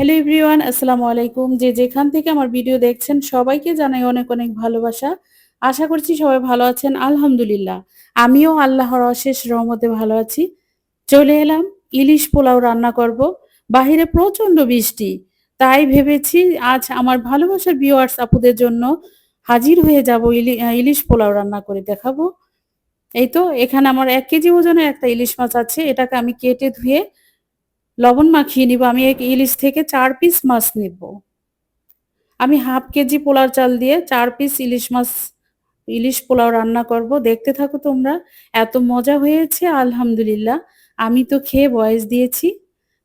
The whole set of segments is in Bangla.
হ্যালো এভরিওয়ান আসসালামু আলাইকুম। যে যেখান থেকে আমার ভিডিও দেখছেন, সবাইকে জানাই অনেক অনেক ভালোবাসা। আশা করছি সবাই ভালো আছেন, আলহামদুলিল্লাহ। আমিও আল্লাহর অশেষ রহমতে ভালো আছি। চলে এলাম, ইলিশ পোলাও রান্না করব। বাহিরে প্রচণ্ড বৃষ্টি। তাই ভেবেছি আজ আমার ভালোবাসার ভিউয়ার্স আপুদের জন্য হাজির হয়ে যাব ইলিশ পোলাও রান্না করে দেখাবো। এই তো, এখানে আমার এক কেজি ওজনের একটা ইলিশ মাছ আছে। এটাকে আমি কেটে ধুয়ে লবণ মাখিয়ে নিব। আমি এক ইলিশ থেকে চার পিস মাছ নিব। আমি হাফ কেজি পোলার চাল দিয়ে চার পিস ইলিশ মাছ, ইলিশ পোলাও রান্না করব। দেখতে থাকো তোমরা, এত মজা হয়েছে, আলহামদুলিল্লাহ। আমি তো খেয়ে বয়স দিয়েছি।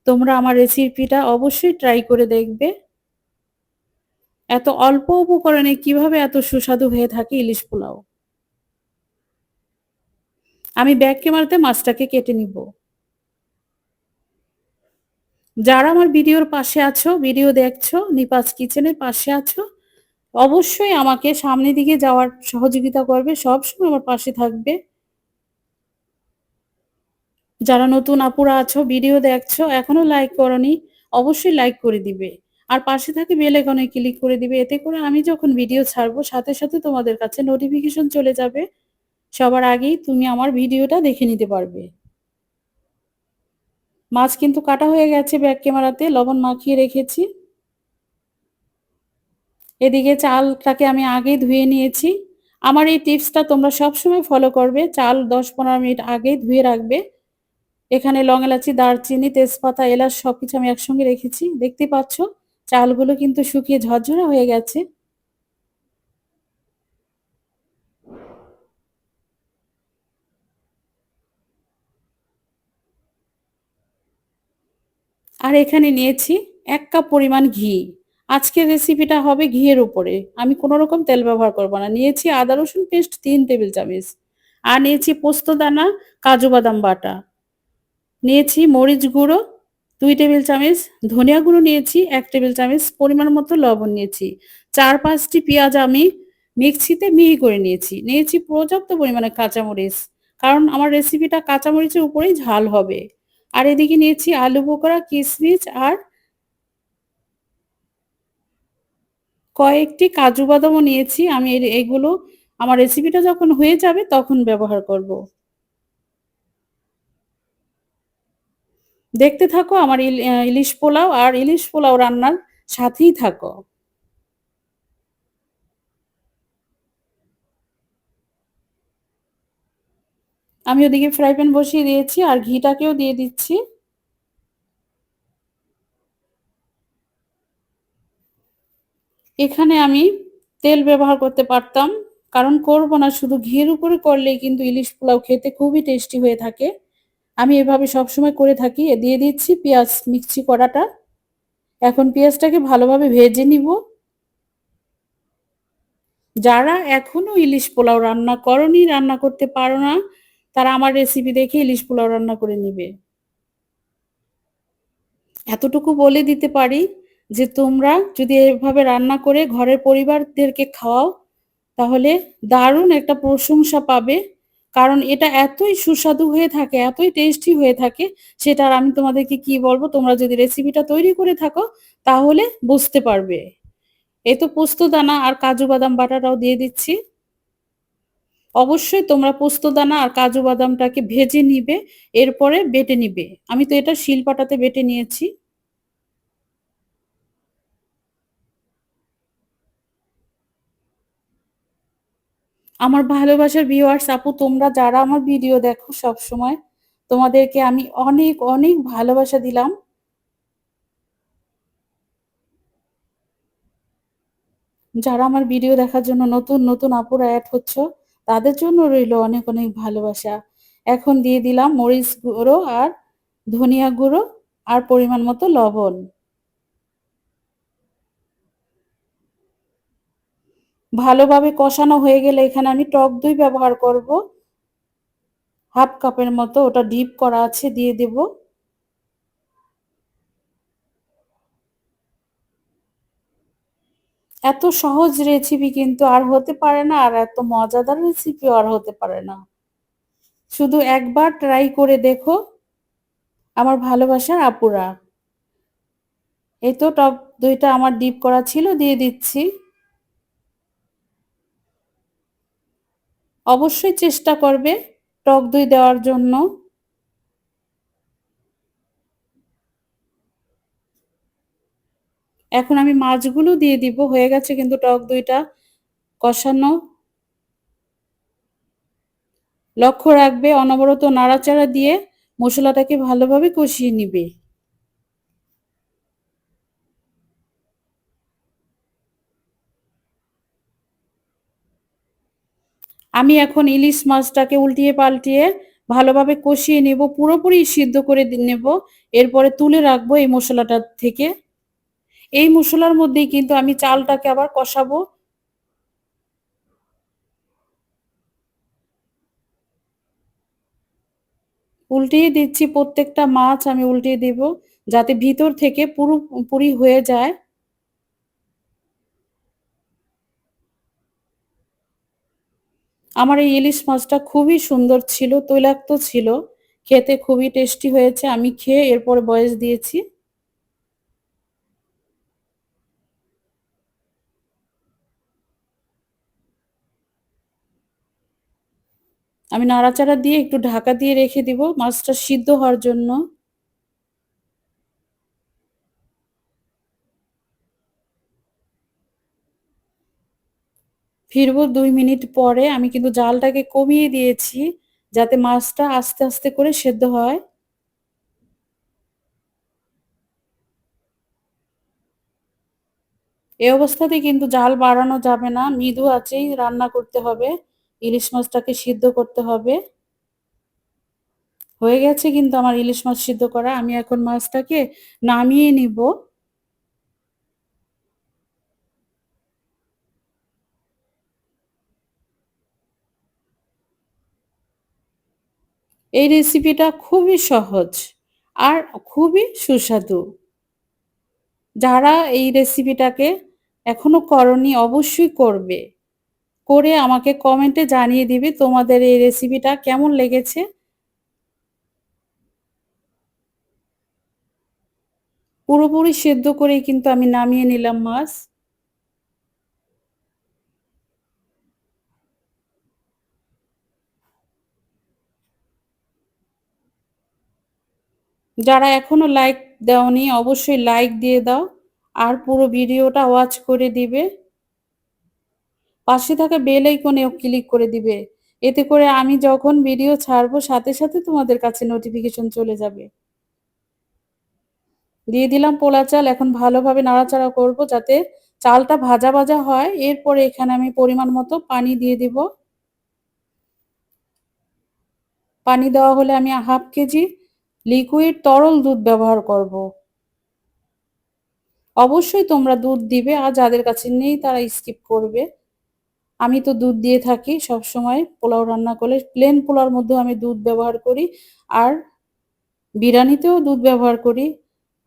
তোমরা আমার রেসিপিটা অবশ্যই ট্রাই করে দেখবে। এত অল্প উপকরণে কীভাবে এত সুস্বাদু হয়ে থাকে ইলিশ পোলাও? আমি ব্যাগ ক্যামেরাতে মাছটাকে কেটে নিব। যারা আমার ভিডিওর পাশে আছো, ভিডিও দেখছ, নিপাস কিচেনের পাশে আছো, অবশ্যই আমাকে সামনে দিকে যাওয়ার সহযোগিতা করবে, সবসময় আমার পাশে থাকবে। যারা নতুন আপুরা আছো, ভিডিও দেখছ, এখনও লাইক করনি, অবশ্যই লাইক করে দিবে। আর পাশে থাকে বেল আইকনে ক্লিক করে দিবে, এতে করে আমি যখন ভিডিও ছাড়বো, সাথে সাথে তোমাদের কাছে নোটিফিকেশন চলে যাবে। সবার আগেই তুমি আমার ভিডিওটা দেখে নিতে পারবে। মাছ কিন্তু কাটা হয়ে গেছে ব্যাক ক্যামেরাতে, লবণ মাখিয়ে রেখেছি। এদিকে চালটাকে আমি আগেই ধুয়ে নিয়েছি। আমার এই টিপসটা তোমরা সবসময় ফলো করবে, চাল দশ পনেরো মিনিট আগেই ধুয়ে রাখবে। এখানে লং এলাচি, দারচিনি, তেজপাতা, এলাচ সবকিছু আমি একসঙ্গে রেখেছি। দেখতে পাচ্ছ, চালগুলো কিন্তু শুকিয়ে ঝরঝরা হয়ে গেছে। আর এখানে নিয়েছি এক কাপ পরিমাণ ঘি। আজকের রেসিপিটা হবে ঘিয়ের উপরে। আমি কোনো রকম তেল ব্যবহার করব না। নিয়েছি আদা, রসুন পেস্ট তিন টেবিল চামচ। আর নিয়েছি পোস্ত দানা, কাজু বাদাম বাটা। নিয়েছি মরিচ গুঁড়ো, দুই টেবিল চামচ। ধনিয়া গুঁড়ো নিয়েছি এক টেবিল চামচ। পরিমাণ মতো লবণ নিয়েছি। চার পাঁচটি পেঁয়াজ আমি মিক্সিতে মিহি করে নিয়েছি। নিয়েছি পর্যাপ্ত পরিমাণে কাঁচামরিচ। কারণ আমার রেসিপিটা কাঁচামরিচের উপরেই ঝাল হবে। আর এদিকে নিয়েছি আলু বোকরা কিশমিশ আর কয়েকটি কাজু বাদামও নিয়েছি। আমি এগুলো, আমার রেসিপিটা যখন হয়ে যাবে তখন ব্যবহার করব। দেখতে থাকো আমার ইলিশ পোলাও আর ইলিশ পোলাও রান্নার সাথেই থাকো। আমি ওদিকে ফ্রাই প্যান বসিয়ে দিয়েছি আর ঘিটাকেও দিয়ে দিচ্ছি। এখানে আমি তেল ব্যবহার করতে পারতাম, কারণ করব না, শুধু ঘিয়ের উপরে করলেই কিন্তু ইলিশ পোলাও খেতে খুবই টেস্টি হয়ে থাকে। আমি এভাবে সবসময় করে থাকি। দিয়ে দিচ্ছি পেঁয়াজ মিক্সি করাটা। এখন পেঁয়াজটাকে ভালোভাবে ভেজে নিব। যারা এখনও ইলিশ পোলাও রান্না করনি, রান্না করতে পারো না তারা আমার রেসিপি দেখে ইলিশ পোলাও রান্না করে নিবে। এতটুকু বলে দিতে পারি যে তোমরা যদি এভাবে রান্না করে ঘরের পরিবারদেরকে খাওয়াও, তাহলে দারুণ একটা প্রশংসা পাবে। কারণ এটা এতই সুস্বাদু হয়ে থাকে, এতই টেস্টি হয়ে থাকে, সেটা আর আমি তোমাদেরকে কি বলব, তোমরা যদি রেসিপিটা তৈরি করে থাকো, তাহলে বুঝতে পারবে। এ তো পোস্ত দানা আর কাজু বাদাম বাটাটাও দিয়ে দিচ্ছি। অবশ্যই তোমরা পোস্ত দানা আর কাজু বাদামটাকে ভেজে নিবে, এরপরে বেটে নিবে। আমি তো এটা শিলপাটাতে বেটে নিয়েছি। আমার ভালোবাসার ভিউয়ার্স আপু, তোমরা যারা আমার ভিডিও দেখো সব সময় তোমাদেরকে আমি অনেক অনেক ভালোবাসা দিলাম। যারা আমার ভিডিও দেখার জন্য নতুন নতুন আপুরা অ্যাড হচ্ছ তাদের জন্য রইল অনেক অনেক ভালোবাসা। এখন দিয়ে দিলাম মরিচ গুঁড়ো আর ধনিয়া গুঁড়ো আর পরিমাণ মতো লবণ। ভালোভাবে কষানো হয়ে গেলে এখানে আমি টক দই ব্যবহার করব। হাফ কাপের মতো, ওটা ডিপ করা আছে, দিয়ে দেব। এত সহজ রেসিপি কিন্তু আর হতে পারে না, আর এত মজাদার রেসিপিও আর হতে পারে না। শুধু একবার ট্রাই করে দেখো, আমার ভালোবাসার আপুরা। এই তো টক দইটা আমার ডিপ করা ছিল, দিয়ে দিচ্ছি। অবশ্যই চেষ্টা করবে টক দই দেওয়ার জন্য। এখন আমি মাছগুলো দিয়ে দিব, হয়ে গেছে কিন্তু টক দইটা। কষানো। লক্ষ্য রাখবে, অনবরত নাড়াচাড়া দিয়ে মশলাটাকে ভালোভাবে কষিয়ে নিবে। আমি এখন ইলিশ মাছটাকে উল্টিয়ে পাল্টিয়ে ভালোভাবে কষিয়ে নেব, পুরোপুরি সিদ্ধ করে নেব। এরপরে তুলে রাখব এই মশলাটা থেকে। এই মশলার মধ্যেই কিন্তু আমি চালটাকে আবার কষাবো। উল্টিয়ে দিচ্ছি প্রত্যেকটা মাছ আমি উল্টিয়ে দেব যাতে ভিতর থেকে পুরোপুরি হয়ে যায়। আমার এই ইলিশ মাছটা খুবই সুন্দর ছিল, তৈলাক্ত ছিল, খেতে খুবই টেস্টি হয়েছে, আমি খেয়ে এরপর বয়স দিয়েছি। আমি নাড়াচাড়া দিয়ে একটু ঢাকা দিয়ে রেখে দিব মাছটা সিদ্ধ হওয়ার জন্য। ফিরবো দুই মিনিট পরে, আমি কিন্তু জালটাকে কমিয়ে দিয়েছি যাতে মাছটা আস্তে আস্তে করে সেদ্ধ হয়। এই অবস্থাতে কিন্তু জাল বাড়ানো যাবে না, মৃদু আছেই রান্না করতে হবে। ইলিশ মাছটাকে সিদ্ধ করতে হবে। হয়ে গেছে কিন্তু আমার ইলিশ মাছ সিদ্ধ করা। আমি এখন মাছটাকে নামিয়ে নিব। এই রেসিপিটা খুবই সহজ আর খুবই সুস্বাদু। যারা এই রেসিপিটাকে এখনও করনি অবশ্যই করবে। করে আমাকে কমেন্টে জানিয়ে দিবে তোমাদের এই রেসিপিটা কেমন লেগেছে? পুরোপুরি সেদ্ধ করেই কিন্তু আমি নামিয়ে নিলাম মাছ। যারা এখনও লাইক দেওনি, অবশ্যই লাইক দিয়ে দাও। আর পুরো ভিডিওটা ওয়াচ করে দিবে। পাশে থাকা বেল আইকনেও ক্লিক করে দিবে। এতে করে আমি যখন ভিডিও ছাড়বো, সাথে সাথে তোমাদের কাছে নোটিফিকেশন চলে যাবে। দিয়ে দিলাম পোলা চাল। এখন ভালোভাবে নাড়াচাড়া করব যাতে চালটা ভাজা ভাজা হয়। এরপরে এখানে আমি পরিমাণ মতো পানি দিয়ে দিব। পানি দেওয়া হলে আমি হাফ কেজি লিকুইড তরল দুধ ব্যবহার করব। অবশ্যই তোমরা দুধ দিবে, আর যাদের কাছে নেই তারা স্কিপ করবে। আমি তো দুধ দিয়ে থাকি সব সময় পোলাও রান্না করলে প্লেন পোলাওর মধ্যেও আমি দুধ ব্যবহার করি আর বিরিয়ানিতেও দুধ ব্যবহার করি।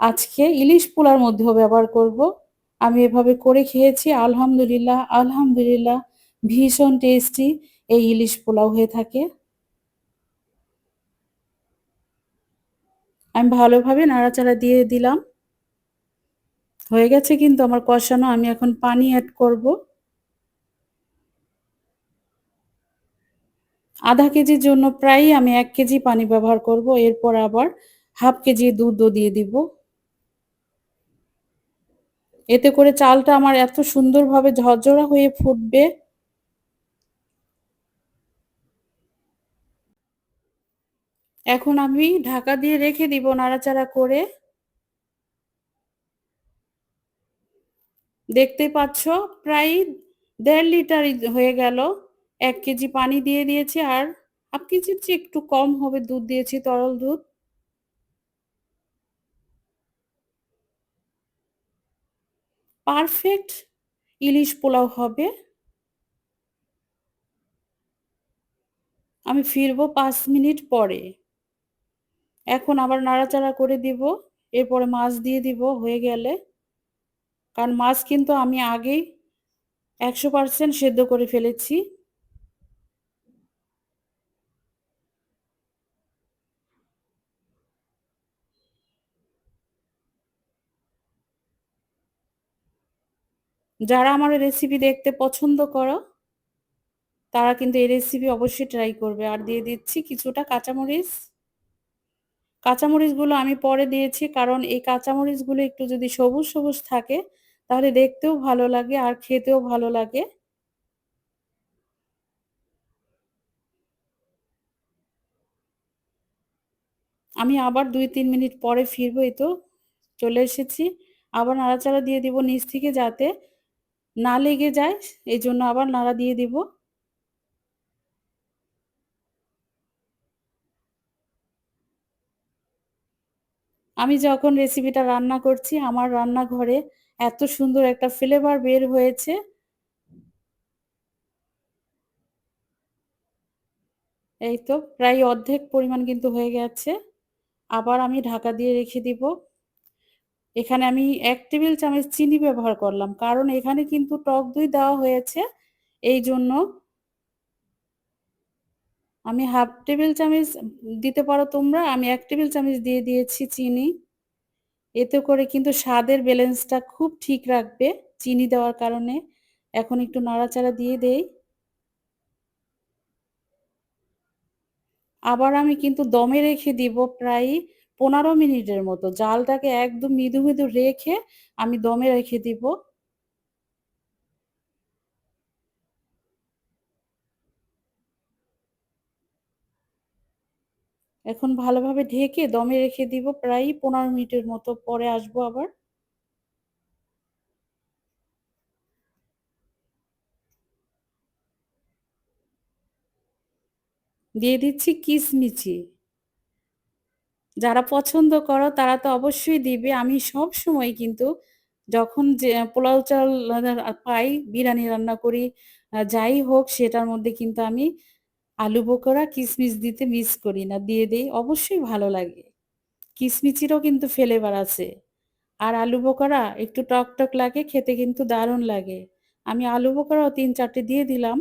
আজকে ইলিশ পোলার মধ্যেও ব্যবহার করব। আমি এভাবে করে খেয়েছি, আলহামদুলিল্লাহ আলহামদুলিল্লাহ, ভীষণ টেস্টি এই ইলিশ পোলাও হয়ে থাকে। আমি ভালোভাবে নাড়াচাড়া দিয়ে দিলাম। হয়ে গেছে কিন্তু আমার কষানো, আমি এখন পানি অ্যাড করব। আধা কেজির জন্য প্রায় আমি এক কেজি পানি ব্যবহার করব, এরপর আবার হাফ কেজি দুধও দিয়ে দিব। এতে করে চালটা আমার এত সুন্দরভাবে ঝরঝরা হয়ে ফুটবে। এখন আমি ঢাকা দিয়ে রেখে দিব নাড়াচাড়া করে। দেখতে পাচ্ছ, প্রায় দেড় লিটার হয়ে গেল। এক কেজি পানি দিয়ে দিয়েছি আর হাফ কেজির চেয়ে একটু কম হবে দুধ দিয়েছি, তরল দুধ। পারফেক্ট ইলিশ পোলাও হবে। আমি ফিরবো পাঁচ মিনিট পরে। এখন আবার নাড়াচাড়া করে দিব, এরপরে মাছ দিয়ে দিব, হয়ে গেলে। কারণ মাছ কিন্তু আমি আগেই একশো পার্সেন্ট সেদ্ধ করে ফেলেছি। যারা আমার রেসিপি দেখতে পছন্দ করো, তারা কিন্তু এই রেসিপি অবশ্যই ট্রাই করবে। আর দিয়ে দিচ্ছি কিছুটা কাঁচামরিচ। কাঁচামরিচগুলো আমি পরে দিয়েছি, কারণ এই কাঁচামরিচগুলো একটু যদি সবুজ সবুজ থাকে, তাহলে দেখতেও ভালো লাগে আর খেতেও ভালো লাগে। আমি আবার দুই তিন মিনিট পরে ফিরবো, এই তো চলে এসেছি। আবার নাড়াচাড়া দিয়ে দিব নিচ থেকে যাতে না লেগে যায়, এই জন্য আবার নাড়া দিয়ে দিব। আমি যখন রেসিপিটা রান্না করছি, আমার রান্নাঘরে এত সুন্দর একটা ফ্লেভার বের হয়েছে। এই তো প্রায় অর্ধেক পরিমাণ কিন্তু হয়ে গেছে। আবার আমি ঢাকা দিয়ে রেখে দিব। এখানে আমি এক টেবিল চামচ চিনি ব্যবহার করলাম, কারণ এখানে কিন্তু টক দই দেওয়া হয়েছে। এই জন্য আমি হাফ টেবিল চামচ, দিতে পারো তোমরা? আমি এক টেবিল চামচ দিয়ে দিয়েছি চিনি। এতে করে কিন্তু স্বাদের ব্যালেন্সটা খুব ঠিক রাখবে চিনি দেওয়ার কারণে। এখন একটু নাড়াচাড়া দিয়ে দেই। আবার আমি কিন্তু দমে রেখে দিব প্রায় পনেরো মিনিটের মতো জালটাকে একদম মৃদু মৃদু রেখে আমি দমে রেখে দিব। এখন ভালোভাবে ঢেকে দমে রেখে দিব, প্রায় পনেরো মিনিটের মতো পরে আসব আবার। দিয়ে দিচ্ছি কিশমিচি যারা পছন্দ করো, তারা তো অবশ্যই দিবে। আমি সব সময় কিন্তু যখন যে পোলাও চাল পাই, বিরিয়ানি রান্না করি যাই হোক, সেটার মধ্যে কিন্তু আমি আলু বোকরা কিশমিশ দিতে মিস করি না। দিয়ে দিই, অবশ্যই ভালো লাগে। কিশমিচিরও কিন্তু ফ্লেভার আছে। আর আলু বোকরা একটু টক টক লাগে, খেতে কিন্তু দারুণ লাগে। আমি আলু বোকরাও তিন চারটে দিয়ে দিলাম।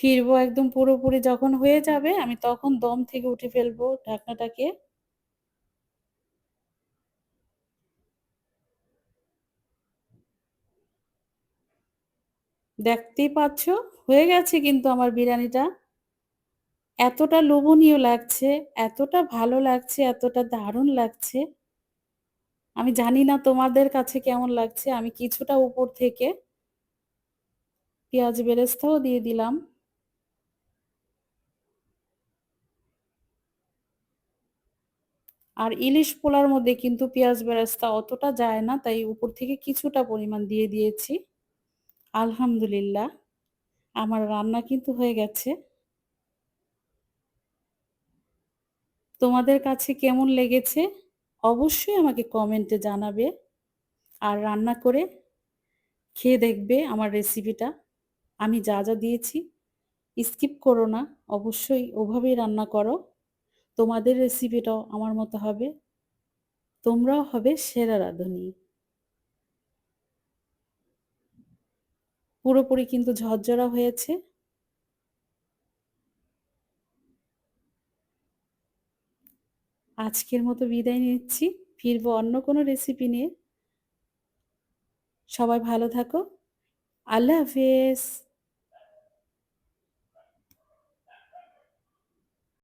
ফিরবো একদম পুরোপুরি যখন হয়ে যাবে, আমি তখন দম থেকে উঠে ফেলব ঢাকনাটাকে। দেখতেই পাচ্ছ? হয়ে গেছে কিন্তু আমার বিরিয়ানিটা। এতটা লোভনীয় লাগছে, এতটা ভালো লাগছে, এতটা দারুণ লাগছে। আমি জানি না তোমাদের কাছে কেমন লাগছে, আমি কিছুটা উপর থেকে পেঁয়াজ বেরেস্তাও দিয়ে দিলাম। আর ইলিশ পোলার মধ্যে কিন্তু পেঁয়াজ বেরেস্তা অতটা যায় না, তাই উপর থেকে কিছুটা পরিমাণ দিয়ে দিয়েছি। আলহামদুলিল্লাহ, আমার রান্না কিন্তু হয়ে গেছে। তোমাদের কাছে কেমন লেগেছে? অবশ্যই আমাকে কমেন্টে জানাবে। আর রান্না করে খেয়ে দেখবে আমার রেসিপিটা। আমি যা যা দিয়েছি, স্কিপ করো না, অবশ্যই ওভাবেই রান্না করো। তোমাদের রেসিপিটাও আমার মতো হবে। তোমরাও হবে সেরা রাঁধুনি। পুরোপুরি কিন্তু ঝরঝরা হয়েছে। আজকের মতো বিদায় নিচ্ছি। ফিরবো অন্য কোনো রেসিপি নিয়ে। সবাই ভালো থাকো। আল্লাহ হাফেজ।